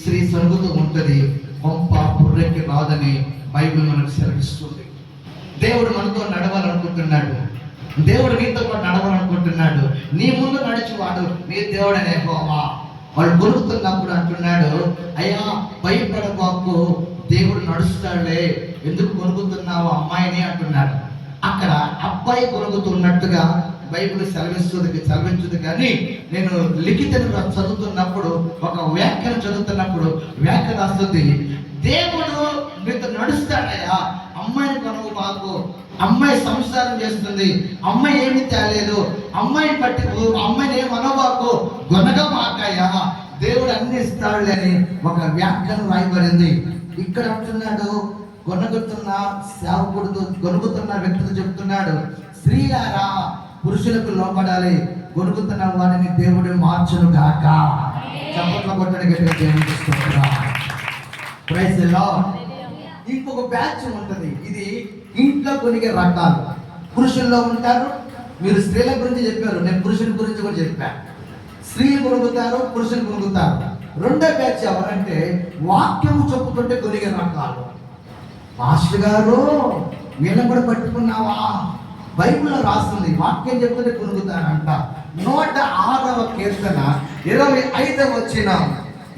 స్త్రీ సరుగుతూ ఉంటుంది. కొంప పుర్రెక్కి రాదని బైబిల్ మనకు సెలవిస్తుంది. దేవుడు మనతో నడవాలనుకుంటున్నాడు. దేవుడు నీతో పాటు నడవాలనుకుంటున్నాడు. నీ ముందు నడిచేవాడు నీ దేవుడు అనే హోమా వాళ్ళు గొలుగుతున్నప్పుడు అంటున్నాడు అయ్యా భయపడబాకు. దేవుడు నడుస్తాడులే. ఎందుకు కొనుగుతున్నావు అమ్మాయిని? అంటున్నాడు. అక్కడ అబ్బాయి కొనుక్కుతున్నట్టుగా బైబిల్ సెలవిస్తుంది సెలవించదు కానీ నేను లిఖితను చదువుతున్నప్పుడు ఒక వ్యాఖ్యను చదువుతున్నప్పుడు వ్యాఖ్య రాస్తుంది దేవుడు మీతో నడుస్తాడయ్యా అమ్మాయిని కొనుగో మాకు అమ్మాయి సంసారం చేస్తుంది అమ్మాయి ఏమి తేలేదు అమ్మాయిని పట్టి అమ్మాయిని ఏం అనబాకు గొనగా మాకయ్యా. దేవుడు అన్ని ఇస్తాడులే అని ఒక వ్యాఖ్యను రాయబడింది. ఇక్కడ అంటున్నాడు గొనగుతున్న సేవకుడుతో గొనుగుతున్న వ్యక్తితో చెప్తున్నాడు స్త్రీలారా పురుషులకు లోపడాలి గొనుగుతున్న వాడిని దేవుడు మార్చును గాక చప్పట్ల కొట్టడి గట్టిగా దేవునికి స్తోత్రం. ఇంకొక బ్యాచ్ ఉంటుంది. ఇది ఇంట్లో కొనిగే రకాలు పురుషుల్లో ఉంటారు. మీరు స్త్రీల గురించి చెప్పారు. నేను పురుషుల గురించి కూడా చెప్పాను స్త్రీలు కొనుగుతారు పురుషులు కొనుగుతారు. రెండో బ్యాచ్ ఎవరంటే వాక్యం చెప్పుతుంటే కొనిగే రకాలు మాస్టర్ గారు వీళ్ళని కూడా పట్టుకున్నావా? బైబిల్లో రాస్తుంది వాక్యం చెప్తుంటే కొనుగుతానంట నూట ఆరవ కీర్తన ఇరవై ఐదవ వచ్చిన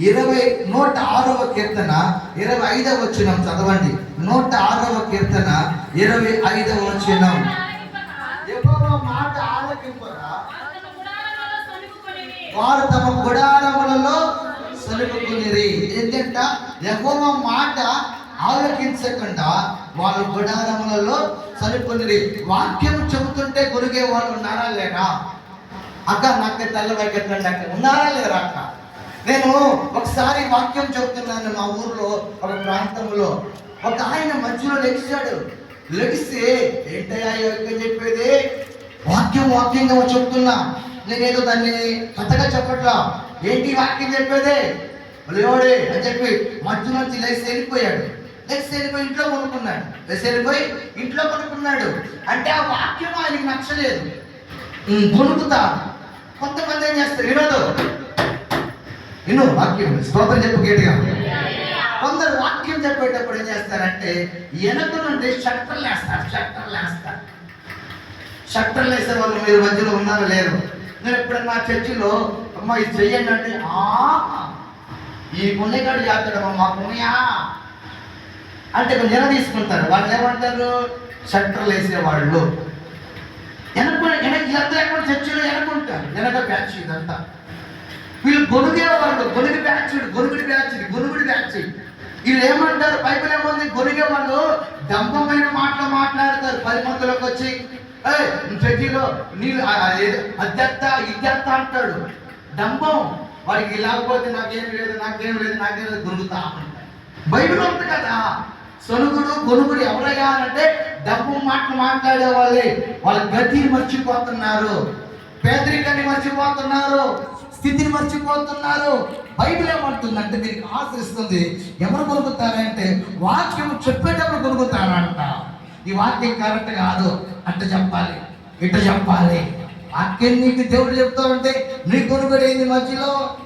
ఇరవై నూట ఆరవ కీర్తన ఇరవై ఐదవ వచ్చిన చదవండి. నూట ఆరవ కీర్తన ఇరవై ఐదవ వచ్చిన మాట ఆలకింపరా వారు తమ గుడారములలో సలుపుకునిరి. ఏంటంట? యహోవ మాట ఆలోచించకుండా వాళ్ళు గుడారములలో సలుపుకునిరి వాక్యం చెబుతుంటే గురిగే వాళ్ళు ఉన్నారా లేరా అక్క నాకు తెల్లవైకెట్లండి అక్క. ఉన్నారా లేరా అక్క? నేను ఒకసారి వాక్యం చెబుతున్నాను మా ఊర్లో ఒక ప్రాంతంలో. ఒక ఆయన మధ్యలో లెగిసాడు లెగిస్తే ఏంటయ్యా యొక్క చెప్పేది? వాక్యం వాక్యంగా చెప్తున్నా. నేనేదో దాన్ని కథగా చెప్పట్లా. ఏంటి వాక్యం చెప్పేదే? లేవడే అని చెప్పి మధ్య నుంచి లేచి వెళ్ళిపోయాడు. లేచి వెళ్ళిపోయి ఇంట్లో కొనుక్కున్నాడు. లేచి వెళ్ళిపోయి ఇంట్లో కొనుక్కున్నాడు. అంటే ఆ వాక్యం ఆయనకి నచ్చలేదు. కొనుక్కుతా. కొంతమంది ఏం చేస్తారు? వినోదు విను వాక్యం స్తోత్రం చెప్పు గట్టిగా. కొందరు వాక్యం చెప్పేటప్పుడు ఏం చేస్తారంటే వెనక నుండి షట్టర్లు వేస్తారు షట్టర్లు వేస్తారు షట్టర్లు వేసే వాళ్ళు మీరు మధ్యలో ఉన్నారో లేరు. నేను ఎప్పుడన్నా చర్చిలో అమ్మ ఇది చెయ్యండి అంటే "ఆ, ఈ పుణ్యగాడు చేస్తాడమ్మా మా పుణ్యా అంటే కొంచెం జన తీసుకుంటారు వాళ్ళు ఏమంటారు? షట్టర్లు వేసేవాళ్ళు వెనక వెనక ఇదంతా ఎక్కడ చర్చిలో వెనకుంటారు వెనక బ్యాచ్ ఇదంతా వీళ్ళు గొనుగే వాళ్ళు. గొనుగు బ్యాచ్ గొనుగుడి బ్యాచ్ గొనుగుడి బ్యాచ్. వీళ్ళు ఏమంటారు? బైబిల్ ఏముంది? గొనిగే వాళ్ళు. డంపమైన మాటలు మాట్లాడతారు. పది మందిలోకి వచ్చి చర్చిలో నీళ్ళు ఏదో? అద్దెత్త ఇద్దెత్త అంటాడు. డంపం వాడికి లేకపోతే నాకేం లేదు నాకేం లేదు నాకేం లేదు. గురుగుతా అంటాడు. బైబిల్ ఉంది కదా. సొనుగుడు గొనుగుడు ఎవరయ్యా అంటే డబ్బు మాటలు మాట్లాడే వాళ్ళే. వాళ్ళ గతిని మర్చిపోతున్నారు. పేదరికాన్ని మర్చిపోతున్నారు. స్థితిని మర్చిపోతున్నారు. బైబిల్ ఏమంటుందంటే దీనికి ఆశ్రయిస్తుంది. ఎవరు కొనుక్కుతారంటే వాక్యం చెప్పేటప్పుడు కొనుక్కుతారంట ఈ వాక్యం కరెక్ట్ కాదు. అట్ట చెప్పాలి. ఇట్ట చెప్పాలి. వాక్యం నీకు దేవుడు చెప్తాడంటే నీ కొనుగోడు ఏంది మధ్యలో?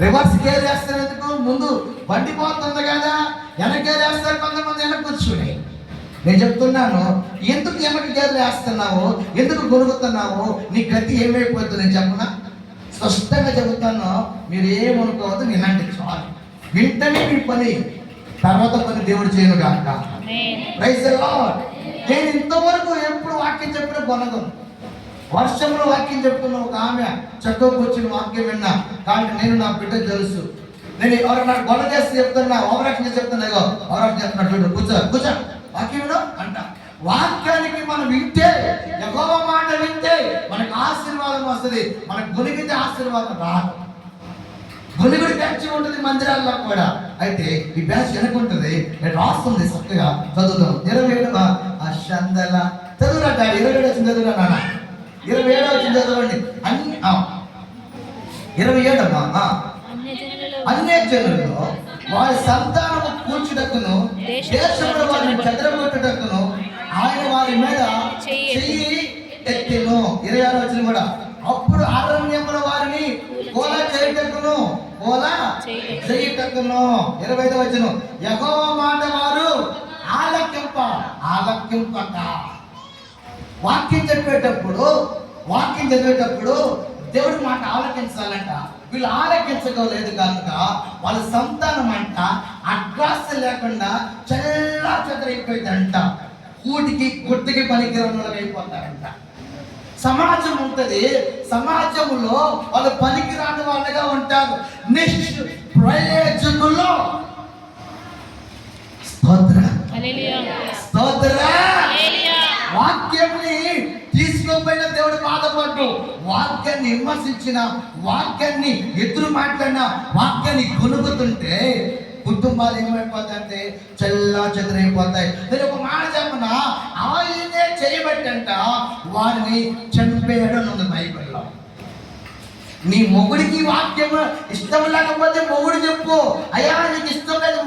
రివర్స్ గేర్ వేస్తారు ఎందుకు ముందు బండి పోతుంది కదా వెనక గేర్ వేస్తారు కొంతమంది వెనక కూర్చుని. నేను చెప్తున్నాను ఎందుకు వెనక గేర్ వేస్తున్నావు? ఎందుకు గొనుగుతున్నావు? నీ గతి ఏమైపోతుంది నేను చెప్పనా? స్పష్టంగా చెబుతాను మీరు ఏమనుకోవద్దు వినండి చాలు. వింటనే మీ పని తర్వాత పని దేవుడు చేయను కాక ప్రైజ్ నేను ఇంతవరకు ఎప్పుడు వాక్యం చెప్పిన కొనగను వర్షంలో వాక్యం చెప్తున్న ఒక ఆమె చక్కకు వచ్చిన వాక్యం విన్నా. కానీ నేను నా బిడ్డ తెలుసు. నేను ఎవరు నాకు గొడవ చేస్తే చెప్తున్నా ఓవరాక్షన్ చేసి చెప్తున్నా ఇగో ఓవరాక్షన్ చెప్తున్నా చూడు కూర్చో కూర్చో. వాక్యం విను అంట. వాక్యానికి మనం వింటే ఎగవ మాట వింటే మనకు ఆశీర్వాదం వస్తుంది. మనకు గుణిగితే ఆశీర్వాదం రాదు. గుణిగుడి బ్యాచ్ ఉంటుంది మందిరాల్లో కూడా. అయితే ఈ బ్యాచ్ వెనక ఉంటుంది. నేను రాస్తుంది చక్కగా చదువుతాం ఇరవై ఏడు ఆ చదువురా డాడీ ఇరవై ఏడు వచ్చింది చదువురా నాన్న. ఇరవై ఏడు వచ్చింది చదవండి. అన్ని ఇరవై ఏడమ్మా ఆ. అన్య జనులలో వారి సంతానము కూర్చుటకును దేశంలో వారిని చెదరగొట్టుటకును ఆయన వారి మీద చెయ్యి ఎత్తిను. ఇరవై ఆరు వచ్చిన కూడా. అప్పుడు అరణ్యముల వారిని కోల చేయుటకును కోల చేయటకును. ఇరవై ఐదు వచ్చిన యహో మాట వారు ఆలకింప ఆలకింపక. వాక్యం చెప్పేటప్పుడు వాక్యం చదివేటప్పుడు దేవుడి మాట ఆలకించాలంట. వీళ్ళు ఆలకించగలేదు కనుక వాళ్ళ సంతానం అంట అడ్రాస్ లేకుండా చల్లా చెదరైపోయిందంట. కూటికి గుర్తుకి పనికిరములు అయిపోతారంట. సమాజం ఉంటది. సమాజంలో వాళ్ళు పనికిరాని వాళ్ళగా ఉంటారు. నిష్ ప్రయోజనులు స్తోత్ర. స్తోత్ర. వాక్యంని తీసుకోపోయిన దేవుడు బాధపడ్డు. వాక్యాన్ని విమర్శించిన వాక్యాన్ని ఎదురు మాట్లాడిన వాక్యాన్ని కొనుగుతుంటే కుటుంబాలు ఏమైపోతాయంటే చల్లా చెదరైపోతాయి నేను ఒక మాట చెప్పిన? ఆయనే చేయబట్టంట వారిని చంపేయడం ఉంది బైబిల్లో నీ మొగుడికి వాక్యం ఇష్టం లేకపోతే మొగుడు చెప్పు. అయ్యా నీకు ఇష్టం లేదు.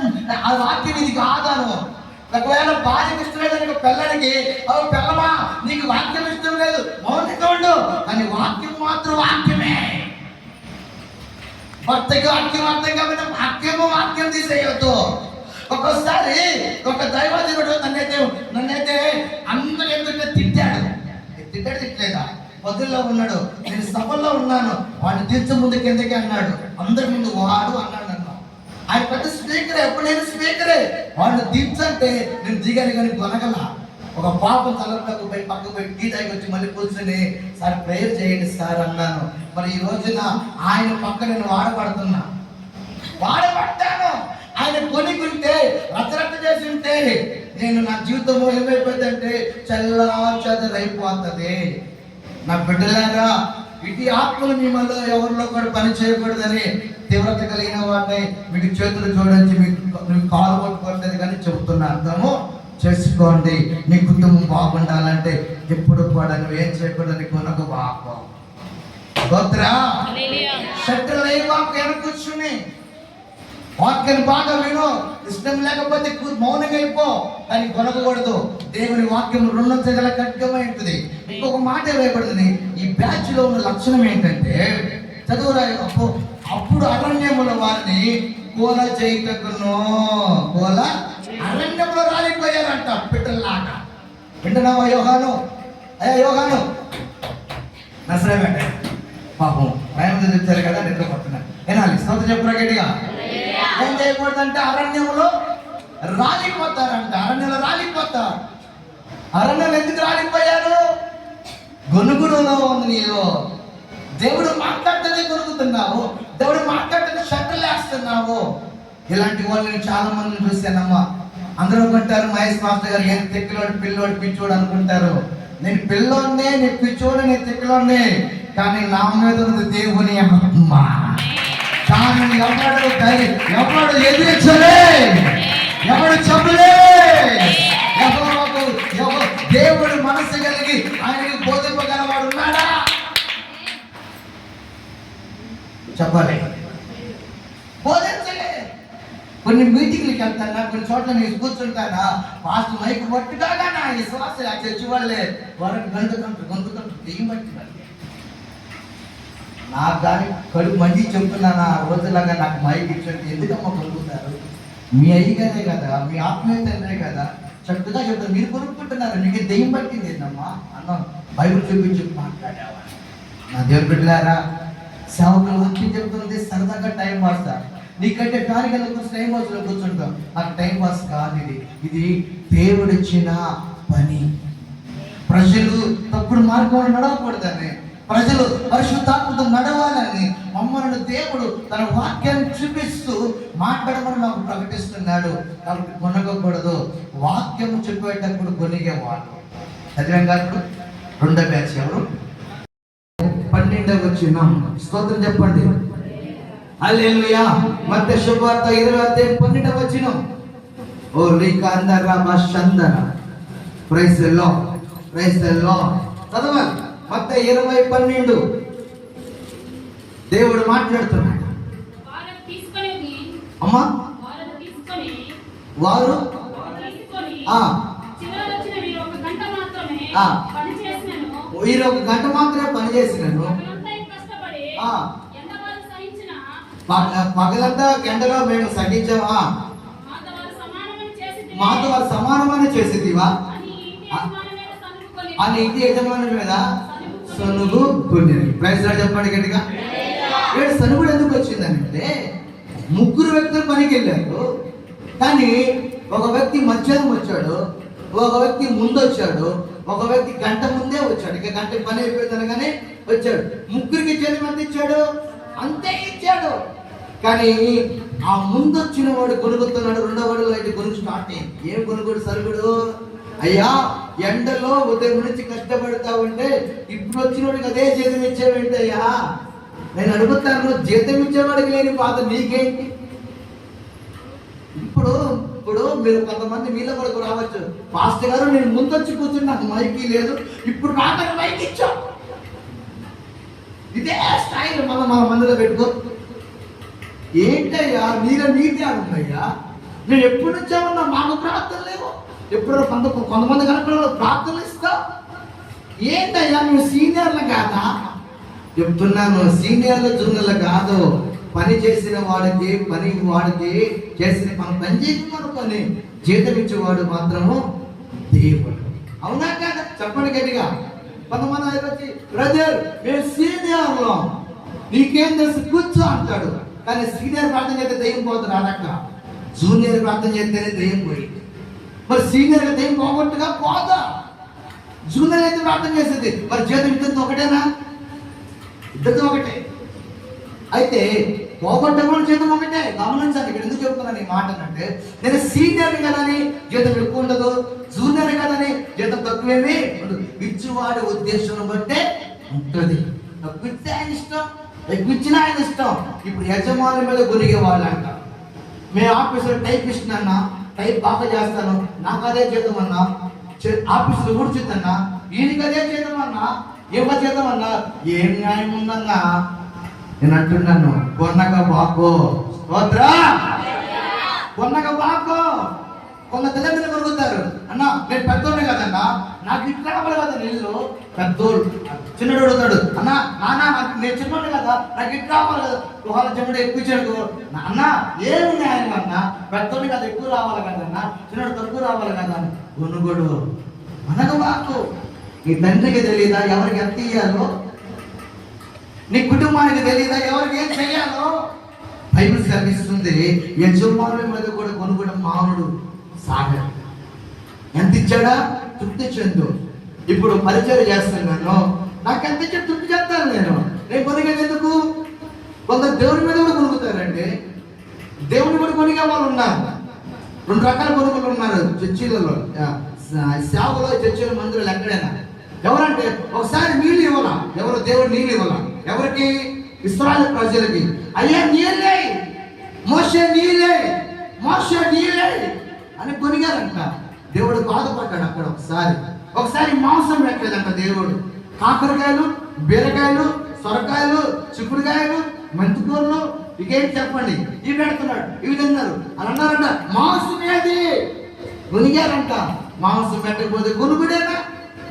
ఆ వాక్యం ఇది కాదాను ఒకవేళ భార్యకి ఇష్టం లేదు నీకు పిల్లడికి ఓ పిల్లమా నీకు వాక్యం ఇష్టం లేదు మౌనంగా ఉండు అని వాక్యం మాత్రం వాక్యమే. భర్తకి వాక్యం అర్థం కాబట్టి వాక్యము వాక్యం తీసేయొద్దు ఒక్కోసారి ఒక దైవజనుడు నన్నైతే నన్నైతే అందరూ ఎందుకంటే తిట్టాడు. తిట్టాడు తిట్టలేదా? పొద్దుల్లో ఉన్నాడు నేను సభల్లో ఉన్నాను వాడిని తీర్చు ముందు కిందకి అన్నాడు. అందరి ముందు వాడు అన్నాడు. ఆయన పెద్ద స్పీకరే ఎప్పుడైనా స్నేహితురే స్పీకరే. వాడిని దించంటే నేను దిగాలి కానీ కొనగల ఒక పాపం తలపులకు పోయి పక్కకు పోయి టీ తాగి వచ్చి మళ్ళీ కూర్చొని సార్ ప్రేయర్ చేయండి సార్ అన్నాను. మరి ఈ రోజున ఆయన పక్క నేను వాడబడుతున్నా. వాడబడ్డాను ఆయన కొనుక్కుంటే రచరచ చేసి ఉంటే నేను నా జీవితంలో ఏమైపోతుందంటే చల్లా చదరైపోతుంది. నా బిడ్డలాగా ఇటు ఆత్మలు మిమ్మల్ని ఎవరిలో కూడా పని చేయకూడదని తీవ్రత కలిగిన వాడిని మీకు చేతులు జోడించి మీకు మీకు కాలు పట్టుకోవట్లేదు కానీ చెబుతున్నా అర్థము చేసుకోండి. నీ కుటుంబం బాగుండాలంటే ఎప్పుడు కూడా నువ్వు ఏం చేయకూడదని కొనకు బాగు గోత్రా? వాకు వెనక కూర్చుని వాక్యాన్ని బాగా విను. ఇష్టం లేకపోతే మౌనంగా అయిపో కానీ కొనకూడదు. దేవుని వాక్యం రెండు తెగల ఖడ్గమై ఉంటుంది. ఇంకొక మాట వేయబడుతుంది ఈ బ్యాచ్లో ఉన్న లక్షణం ఏంటంటే చదువురా అప్పు అప్పుడు అరణ్యముల వారిని కోల చేయటకును కోల అరణ్యంలో రాలిపోయారంట పిట్టల్లాగా. వింటున్నావా యోగాను అయ్యా యోగాను నసరే పాపం ప్రయాణం చెప్తారు కదా నిద్ర ఏనాలి స్తోత్రం చెప్పురా గట్టిగా. ఏం చేయకూడదంటే అరణ్యంలో రాలిపోతారంట. అరణ్యంలో రాలిపోతారు. అరణ్యం ఎందుకు రాలిపోయారు? గొనుగుడులో ఉంది నీవు. దేవుడు మాట్లాడితేనే కొనుక్కుతున్నావు దేవుడు మాట్లాడితే షట్టలు వేస్తున్నావు. ఇలాంటి వాళ్ళని చాలా మందిని చూశానమ్మా. అందరూ అనుకుంటారు మహేష్ మాస్టర్ గారు ఏం తెక్కిలోడు పిల్లోడు పిచ్చోడు అనుకుంటారు. నేను పిల్లోడినే నేను పిచ్చోడు నేను తెక్కిలోనే కానీ నా మీద ఉంది దేవుని ఆత్మ. కానీ ఎవడు ధైర్యం? ఎవడు ఎదిరించలే? ఎవడు చెప్పలే? యెహోవాకు దేవుడు మనసు కలిగి ఆయనకి బోధింపగలవాడు ఉన్నాడా? చెప్పాలి. బోధించలే. కొన్ని మీటింగ్లకి వెళ్తానా? కొన్ని చోట్ల నేను కూర్చుంటానా? ఫాస్ట్ మైక్ పట్టుకాగా నా విశ్వాస శ్వాస ఆ చర్చి వాళ్ళే. వాళ్ళకి గంతుకుంటారు గంతుకుంటారు దెయ్యం పట్టి వాళ్ళు. నాకు కానీ కడుపు మంచి చెప్తున్నాను ఆ రోజులాగా నాకు మైక్ ఇచ్చినట్టు ఎందుకమ్మా కొనుక్కుంటారు మీ అయ్యగారే కదా మీ ఆత్మీయతనే కదా. చక్కగా చెప్తారు. మీరు కొనుక్కుంటున్నారు. నీకు దెయ్యం పట్టింది ఏంటమ్మా అన్నాం. బైబుల్ చూపించి మాట్లాడేవా? నా దేవుడు బిడ్డలారా సేవకులు వాక్యం చెప్తుంది. సరదాగా టైం పాస్ నీకంటే ఫ్యాన్ కింద టైం పాస్లో కూర్చుంటాం. ఆ టైం పాస్ కాదు ఇది ఇది దేవుడిచ్చిన పని. ప్రజలు తప్పుడు మార్గంలో నడవకూడదని ప్రజలు పరిశుద్ధాత్మతో నడవాలని మమ్మల్ని దేవుడు తన వాక్యాన్ని చూపిస్తూ మాట్లాడమని మాకు ప్రకటిస్తున్నాడు. కాబట్టి కొనగకూడదు వాక్యం చెప్పేటప్పుడు కొనిగేవాడు చదివాం గారు రెండో బ్యాచ్ ఎవరు? పన్నెండవ వచ్చిన స్తోత్రం చెప్పండి. అల్లెలుయా మధ్య శుభార్త ఇరవై అధ్యాయం పన్నెండవ వచ్చిన ఓ లీకాందర మషందర ప్రైస్లో ప్రైస్లో చదవాలి. మత్త ఇరవై పన్నెండు. దేవుడు మాట్లాడుతున్నాడు. అమ్మా? వారు? ఒక గంట మాత్రమే ఆ. పని చేసినను. వీరు ఒక గంట మాత్రమే పనిచేసినాను పగలంతా ఎండలో మేము సహించామా మాతో. మాతో వారు సమానమని చేసేదివా అని ఇంటి యజమాని మీద సనుగుకొని సనుగు కొన్ని ప్రైజ్ చెప్పండి గట్టిగా. ఏడు సనుగుడు ఎందుకు వచ్చిందంటే ముగ్గురు వ్యక్తులు పనికి వెళ్ళారు కానీ ఒక వ్యక్తి మధ్యాహ్నం వచ్చాడు ఒక వ్యక్తి ముందు వచ్చాడు ఒక వ్యక్తి గంట ముందే వచ్చాడు. ఇక గంట పని అయిపోయింది కానీ వచ్చాడు. ముగ్గురికి ఇచ్చేది ఎంత ఇచ్చాడు? అంతే ఇచ్చాడు. కానీ ఆ ముందు వచ్చిన వాడు కొనుక్కుతున్నాడు రెండో వాడు అయితే కొనుగు స్టార్ట్ అయింది. ఏం కొనుగోడు సరుగుడు అయ్యా ఎండలో ఉదయం నుంచి కష్టపడతా ఉంటే ఇప్పుడు వచ్చినోడికి అదే జీతం ఇచ్చేవేంటి అయ్యా? నేను అడుగుతాను జీతం ఇచ్చేవాడికి లేని బాధ నీకేంటి? ఇప్పుడు ఇప్పుడు మీరు కొంతమంది మీలో వరకు రావచ్చు. పాస్టర్ గారు నేను ముందొచ్చి కూర్చుని నాకు మైకి లేదు. ఇప్పుడు నాకు మైక్ ఇచ్చా ఇదే స్టైల్ మన మన మందిలో పెట్టుకో. ఏంటయ్యా మీలో నీతి ఆడుందయ్యా నేను ఎప్పుడు నుంచో ఉన్నా మాకు ప్రార్థన ఎప్పుడో కొంత కొంతమంది కనుక ప్రార్థనలు ఇస్తా. ఏంటయ్యా నువ్వు సీనియర్లు కాదా? చెప్తున్నాను సీనియర్లు జూనియర్లు కాదు. పని చేసిన వాడికి పని వాడికి చేసిన పని పని చేసిన పని జీతం ఇచ్చేవాడు మాత్రము దేవుడు. అవునా కాదా? చెప్పండి గట్టిగా. కొంతమంది ఆయన వచ్చి బ్రదర్ మేము సీనియర్లో. నీకేం తెలుసు? కూర్చో అంటాడు. కానీ సీనియర్ ప్రార్థన చేస్తే దయ్యం పోతుంది రాదక్క. జూనియర్ ప్రార్థన చేస్తేనే దయ్యం పోయింది. మరి సీనియర్ అయితే పోగొట్టుగా పోదా జూనియర్ అయితే ప్రార్థన చేసేది. మరి జీతం ఇద్దరితో ఒకటేనా? ఇద్దరితో ఒకటే. అయితే పోగొట్టడం జీతం ఒకటే. గమనించాలి ఇక్కడ ఎందుకు చెప్తున్నాను ఈ మాట అంటే నేను సీనియర్ కదని జీతం ఎక్కువ ఉండదు జూనియర్ కదని జీతం తక్కువేమి ఉండదు. ఇచ్చేవాడి ఉద్దేశం బట్టే ఉంటుంది. తక్కువిస్తే ఆయన ఇష్టం ఎక్కువిచ్చినా ఆయన ఇష్టం. ఇప్పుడు యజమాని మీద గొరిగే వాళ్ళు అంట మేము ఆఫీసులో టైప్ ఇస్తున్నా టైప్ బాగా చేస్తాను. నాకు అదే చేద్దామన్నా. ఆఫీసులో కూర్చుందన్నా ఈయనకి అదే చేద్దామన్నా. అన్నా చేద్దామన్నా. ఏం న్యాయం ఉందన్నా? నేను అంటున్నాను కొన్నక బాకో స్తోత్రా. కొన్నక బాకో కొంత తల్లిదండ్రులు కొనుక్కుతారు అన్న నేను పెద్దోడే కదన్నా. నాకు ఇట్లా రావాలి కదా నీళ్ళు. పెద్దోళ్ళు చిన్నడు అడుగుతాడు అన్న నాన్న నాకు నేను చిన్నోడు కదా? నాకు ఇట్లా రావాలి కదా. ఒకవేళ చిన్నడు ఎక్కువ ఇచ్చాడు అన్న ఏమి న్యాయం అన్న? పెద్దోడు కదా ఎక్కువ రావాలి కదన్న చిన్నడు తక్కువ రావాలి కదా అని కొనుగోడు మనకు మాకు నీ తండ్రికి తెలియదా? ఎవరికి ఎంత ఇయ్యాలో? నీ కుటుంబానికి తెలియదా? ఎవరికి ఏం చేయాలో బైబిల్ కనిపిస్తుంది యజమానుల మీద కూడా కొనుగోడు మానవుడు సాగర్ ఎంత ఇచ్చాడా? తృప్తి చెందు. ఇప్పుడు పరిచయం చేస్తున్నాను. నాకు ఎంత ఇచ్చాడు తృప్తి చెప్తాను నేను. నేను కొనిగా ఎందుకు? కొందరు దేవుడి మీద కూడా కొనుక్కుతారండి. దేవుని కూడా కొనిగా వాళ్ళు ఉన్నారు. రెండు రకాల కొనుగోలు ఉన్నారు చర్చిలలో. సేవలో చర్చిల మందిరాలు ఎక్కడైనా. ఎవరంటే ఒకసారి నీళ్ళు ఇవ్వాల? ఎవరు దేవుడు నీళ్ళు ఇవ్వాల? ఎవరికి? ఇస్రాయల్ ప్రజలకి. అయ్యా నీళ్ళే! మోస నీళ్ళే! మోస నీళ్ళే! అని కొనిగారంట. దేవుడు బాధపడ్డాడు అక్కడ ఒకసారి. ఒకసారి మాంసం పెట్టలేదంట దేవుడు. కాకరకాయలు బీరకాయలు సొరకాయలు చిక్కుడుకాయలు మెంతికూరలు ఇకేం చెప్పండి? ఇవి పెడుతున్నాడు. ఇవి తిన్నారు అని అన్నారంట మాంసం ఏది కొనిగారంట మాంసం పెట్టకపోతే గునుగుడేనా?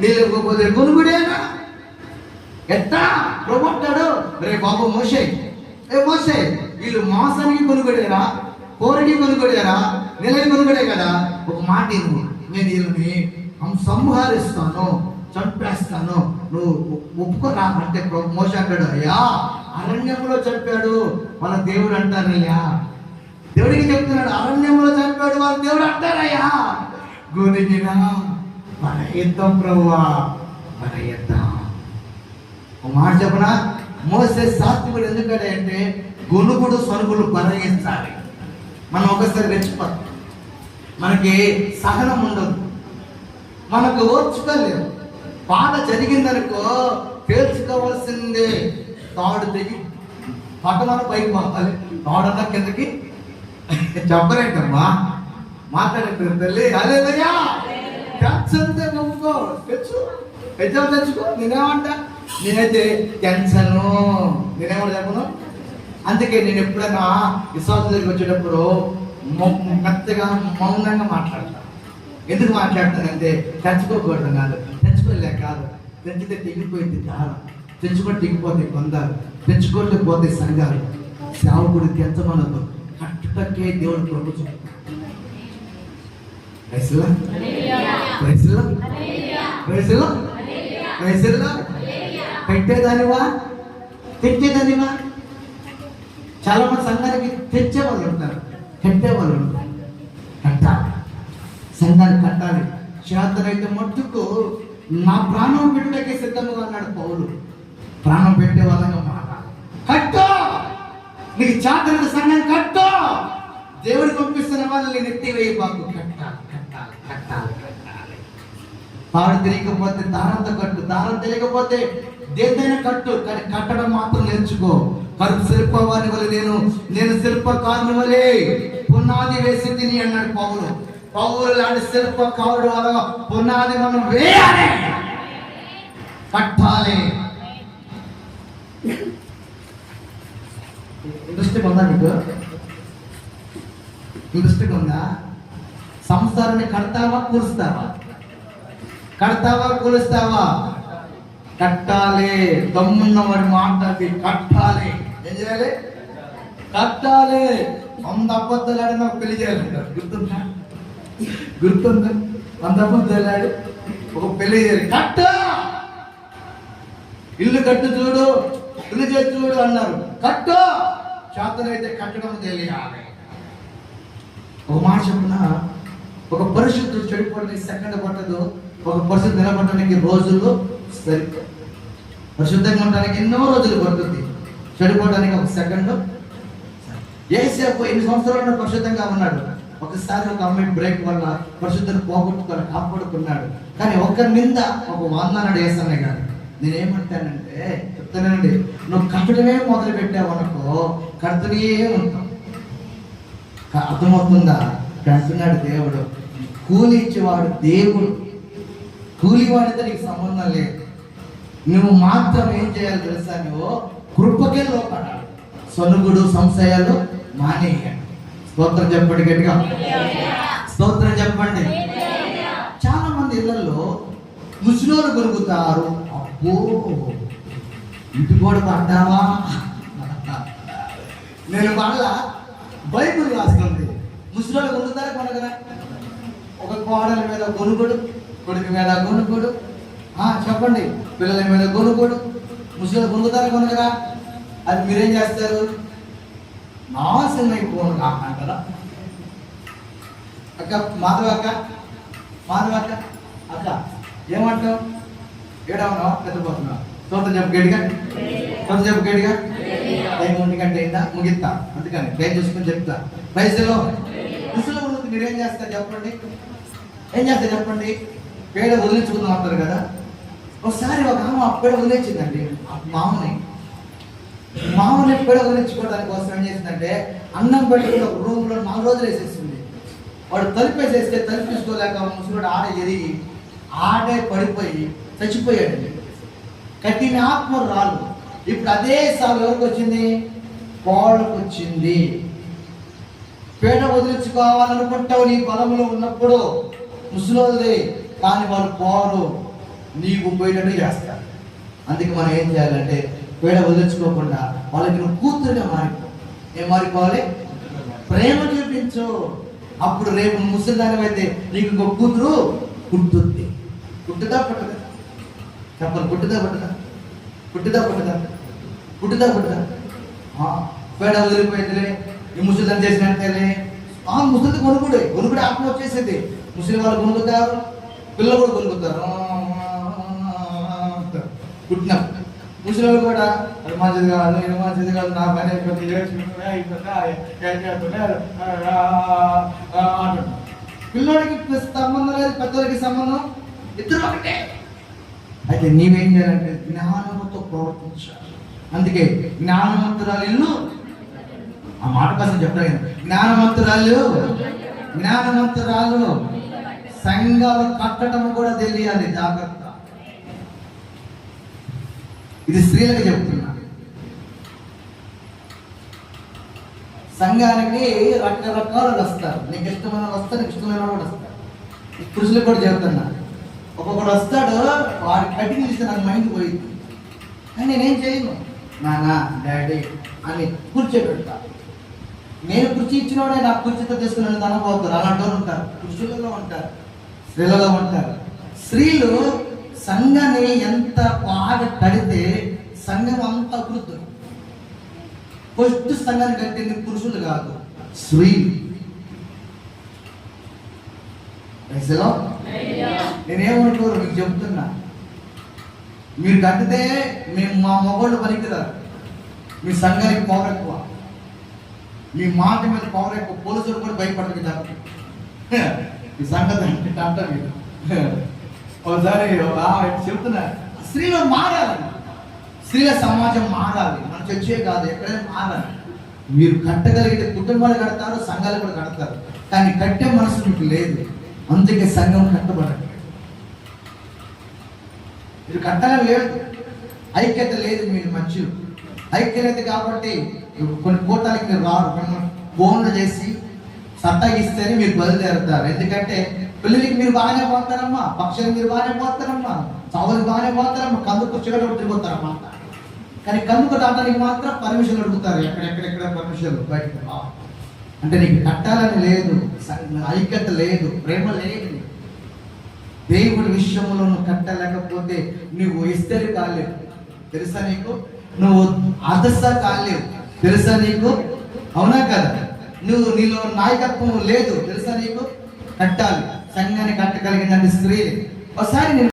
నీళ్ళు ఇవ్వకపోతే కొనుగుడేనా ఎట్టా? ప్రభు అంటాడు రే బాబు మోసే ఏ మోసే వీళ్ళు మాంసానికి కొనుగోడారా కూరకి కొనుగోడారా నెలకి కొనుగోడే కదా? ఒక మాట ఇవ్వు. నేను వీళ్ళని సంహరిస్తాను చంపేస్తాను. నువ్వు ఒప్పుకోరా? అంటే మోస అంటాడు అయ్యా అరణ్యంలో చంపాడు వాళ్ళ దేవుడు అంటారయ్యా. దేవుడికి చెప్తున్నాడు అరణ్యంలో చంపాడు వాళ్ళ దేవుడు అంటారయ్యా. గురిగినా మన యుద్ధం ప్రభువా మన యుద్ధం. ఒక మాట చెప్పనా? మోసే సాత్వికుడు ఎందుకంటే అంటే గొనుగుడు సరుకులు బలగించాలి మనం ఒకసారి రెచ్చిపోతాం. మనకి సహనం ఉండదు. మనకు ఓర్చుకోలేము. బాధ జరిగిందనుకో తేల్చుకోవాల్సిందే తాడు తెగి పట్టణాల పైకి పోవాలి తాడన్నా కిందకి చెప్పరేంటమ్మా? మాట్లాడే తల్లి అలేదయ్యా తెచ్చంతే నవ్వుకో. తెచ్చు తెచ్చావు తెచ్చుకో. నేనేమంట? నేనైతే టెన్షను నేనేమంటా చెప్పను? అందుకే నేను ఎప్పుడైనా విశ్వాసం దగ్గరికి వచ్చేటప్పుడు మొ- మెత్తగా మౌనంగా మాట్లాడతాను ఎందుకు మాట్లాడతానంటే తెచ్చుకోకూడదు కాదు తెచ్చుకోలే కాదు. తెచ్చితే తెగిపోయింది దారం. తెంచుకొని తెగిపోతాయి కొందరు తెచ్చుకుంటే పోతాయి సంఘాలు. సేవకుడు ఎంతమనదు కట్టుటకే దేవుడు ప్రభు పెట్టేదానివా? తెచ్చేదానివా? చాలా మంది సంఘానికి తెచ్చే వాళ్ళు ఉంటారు. కట్టే వాళ్ళు ఉంటారు. కట్టాలి. సంఘాన్ని కట్టాలి. చేతనైతే మట్టుకు నా ప్రాణం పెట్టుటకే సిద్ధంగా అన్నాడు పౌరుడు ప్రాణం పెట్టే వాళ్ళగా మారాలి. కట్టో! నీకు జాగ్రత్త సంఘం కట్టో! దేవుడు పంపిస్తున్న వాళ్ళని నెత్తి వేయి బాబు. కట్టాలి కట్టాలి కట్టాలి కట్టాలి. పాడు తెలియకపోతే దారంతో కట్టు దారం తెలియకపోతే దేన్నైనా కట్టు. కానీ కట్టడం మాత్రం నేర్చుకో. కరు శిల్ప వారి వలె నేను నేను శిల్పకారుని వలె పునాది వేసి తిని అన్నాడు పౌరుడు పౌరు లాంటి శిల్పకారుడు వల్ల పునాది మనం వేయాలి. కట్టాలి. ఇంట్రెస్టింగ్ ఉందా నీకు? ఇంట్రెస్టింగ్ ఉందా? సంసారాన్ని కడతావా కూలుస్తావా? కడతావా కూలుస్తావా? కట్టాలి. దమ్మున్న వాడి మాటకి కట్టాలి. ఏం చేయాలి? కట్టాలి. వంద అబద్ధాలు ఆడి నాకు పెళ్ళి చేయాలంటారు. గుర్తుందా? గుర్తుందా? అంతకుముందు వెళ్ళాడు ఒక పెళ్ళి కట్ట ఇల్లు కట్టు చూడు ఇల్లు చేసి చూడు అన్నారు. కట్టు! చేతనైతే కట్టడం తెలియాలి ఒక మాట చెప్పున? ఒక పరిశుద్ధుడు చెడిపోవడానికి సెకండ్ పట్టదు. ఒక పరిశుద్ధి నిలబడటానికి రోజులు సరిగ్గా పరిశుద్ధంగా ఉండడానికి ఎన్నో రోజులు పడుతుంది. చెడిపోవడానికి ఒక సెకండ్. ఏసేపు ఎన్ని సంవత్సరాలు పరిశుద్ధంగా ఉన్నాడు? ఒకసారి ఒక అమ్మాయి బ్రేక్ వల్ల పరిశుద్ధులు పోగొట్టుకొని కాపాడుకున్నాడు. కానీ ఒక నింద ఒక వంద అన్నాడు కాదు నేనేమంటానంటే చెప్తానండి నువ్వు కట్టడమే మొదలు పెట్టావు అనుకో కడుతూనే ఉంటావు అర్థమవుతుందా? కడుతున్నాడు దేవుడు. కూలి ఇచ్చేవాడు దేవుడు. కూలివాడితో నీకు సంబంధం లేదు. నువ్వు మాత్రం ఏం చేయాలి తెలుసా? నువ్వు కృపకే లోపడాలి. సొనుగుడు సంశయాలు మానేయాలి. స్తోత్రం చెప్పండి గట్టిగా. స్తోత్రం చెప్పండి. చాలా మంది ఇళ్ళలో ముసలోళ్ళు కొనుక్కుతారు అబ్బో! ఇంటి కూడా పడ్డావా? నేను మళ్ళా బైబిల్ రాస్తుంది ముసలోళ్ళు కొనుక్కుతారా కొనగరా ఒక కోడల మీద కొనుగోడు కొడుకు మీద కొనుగోడు ఆ, చెప్పండి. పిల్లల మీద కొనుగోడు ముసలి కొనుక్కుతారా కొనగరా అది మీరేం చేస్తారు? నాశనం అయిపోను కదా అక్క మాధవ అక్క మాధవ అక్క అక్క ఏమంటావు? ఏడవనా పెద్దపోతున్నావు సొంత చెప్పు గడిగా సొంత చెప్పు గడిగా టైం ఒంటి గంట అయిందా? ముగిస్తా. అందుకని టైం చూసుకొని చెప్తా. వయసులో? ముసలి ఉన్నది మీరు ఏం చేస్తారు చెప్పండి? ఏం చేస్తారు చెప్పండి? పేడ వదిలించుకుందాం అంటారు కదా? ఒకసారి ఒక ఆమె పేడ వదిలించిందండి ఆ మామని మామూలు పేడ గురించుకోవడానికి కోసం ఏం చేసిందంటే అన్నం పెట్టుకుని ఒక రూమ్లో నాలుగు రోజులు వేసేసింది. వాడు తలుపేసేస్తే తలుపేసుకోలేక ముసలివాడు ఆడ ఎదిగి ఆడే పడిపోయి చచ్చిపోయాడు. కట్టిన ఆత్మ రాళ్ళు ఇప్పుడు అదే సాగు ఎవరికి వచ్చింది? కోళ్ళకు వచ్చింది. పేడ వదిలించుకోవాలనుకుంటావు నీ బలంలో ఉన్నప్పుడు ముసలోది కానీ వాళ్ళు పోరు. నీకు పోయేటట్టు చేస్తారు అందుకే మనం ఏం చేయాలంటే పేడ వదిలించుకోకుండా వాళ్ళకి నువ్వు కూతురుగా మారిపో. ఏం మారిపోవాలి? ప్రేమ చూపించు. అప్పుడు రేపు ముసలిదాని అయితే నీకు ఇంకో కూతురు పుట్టుద్ది పుట్టుదా పుట్టదా? చెప్పండి పుట్టుదా పుట్టదా? పుట్టుదా పుట్టదా? పుట్టుదా పుట్టదా? ఆ, పేడ వదిలిపోయిందిలే. ఈ ముసలిదాన్ని చేసినట్టేలే. ఆ ముసలి కొనుక్కుడే కొనుక్కుడే ఆత్మ వచ్చేసేది ముసలి వాళ్ళు కొనుక్కుతారు పిల్లలు కూడా కొనుక్కుతారు. పుట్టినప్పుడు. ముసలి కూడా. అది మంచిది కాదు ఇది మంచిది కాదు నా పని అయిపోతుంది ఏడ్చుకుంటున్నా, అయిపోతుందా, పిల్లోడికి సంబంధం లేదు పెద్దోడికి సంబంధం. ఇద్దరు ఒకటే. అయితే నీవేం చేయాలంటే జ్ఞానముతో ప్రవర్తించాలి. అందుకే జ్ఞానవంతురాలు ఇల్లు ఆ మాట కోసం చెప్పలేదు కదా. జ్ఞానవంతురాలు జ్ఞానవంతురాలు సంఘాలు కట్టడం కూడా తెలియాలి జాగ్రత్త. ఇది స్త్రీలకు చెప్తున్నా. సంఘానికి రకరకాలు వస్తారు. నీకు ఇష్టమైన వాళ్ళు వస్తారు నీకు ఇష్టమైన కూడా వస్తారు. పురుషులకు కూడా చెప్తున్నా. ఒక్కొక్కడు వస్తాడు వాడి కటింగ్ ఇస్తే నాకు మైండ్ పోయింది. కానీ నేనేం చేయను? నానా డాడీ అని కూర్చోబెడతా నేను కుర్చీ ఇచ్చినోడే నా కుర్చీతో తీసుకుని తనపోతారు అలాంటి వాళ్ళు ఉంటారు. పురుషులలో ఉంటారు. స్త్రీలలో ఉంటారు. స్త్రీలు సంఘని ఎంత బాగా కడితే సంఘం అంతా అభివృద్ధి ఫస్ట్ సంఘాన్ని కట్టింది పురుషులు కాదు స్త్రీ. నేనేమంటున్నారు మీకు చెప్తున్నా. మీరు కట్టితే మేము మా మొగోళ్ళు పనికిరారు. మీ సంఘానికి పవర్ ఎక్కువ. మీ మాట మీద పవర్ ఎక్కువ. పోలీసులు కూడా భయపడదు మీ ఈ సంగతి అంటే అంటారు మీరు. ఒకసారి ఆ, చెప్తున్నా. స్త్రీలు మారాలి. స్త్రీల సమాజం మారాలి. మన చర్చే కాదు ఎక్కడైనా మారాలి. మీరు కట్టగలిగితే కుటుంబాలు కడతారు సంఘాలు కూడా కడతారు. కానీ కట్టే మనసు మీకు లేదు. అందుకే సంఘం కట్టబడదు మీరు కట్టడం లేదు. ఐక్యత లేదు మీరు మంచి ఐక్యత కాబట్టి కొన్ని కూటాలకి మీరు రారు. మిమ్మల్ని ఫోన్లు చేసి సత్తాగిస్తేనే మీరు బయలుదేరుతారు. ఎందుకంటే పెళ్ళికి మీరు బాగానే పోతారమ్మా పక్షులు మీరు బాగానే పోతారమ్మా చావులకు బాగానే పోతారమ్మా కందుకు చిగట తిరిగిపోతారమ్మా కానీ కందుకు దాటానికి మాత్రం పర్మిషన్ అడుగుతారు ఎక్కడెక్కడెక్కడ పర్మిషన్ బయటకు రా. అంటే నీకు కట్టాలని లేదు ఐక్యత లేదు ప్రేమ లేదు. దేవుడి విషయంలో నువ్వు కట్టలేకపోతే నువ్వు ఇస్తరి కాలేవు. తెలుసా నీకు? నువ్వు అదస్స కాలేవు. తెలుసా నీకు? అవునా కదా? నువ్వు నీలో నాయకత్వం లేదు. తెలుసా నీకు? కట్టాలి. సంఘాన్ని కట్టగలిగినటువంటి స్త్రీలు. ఒకసారి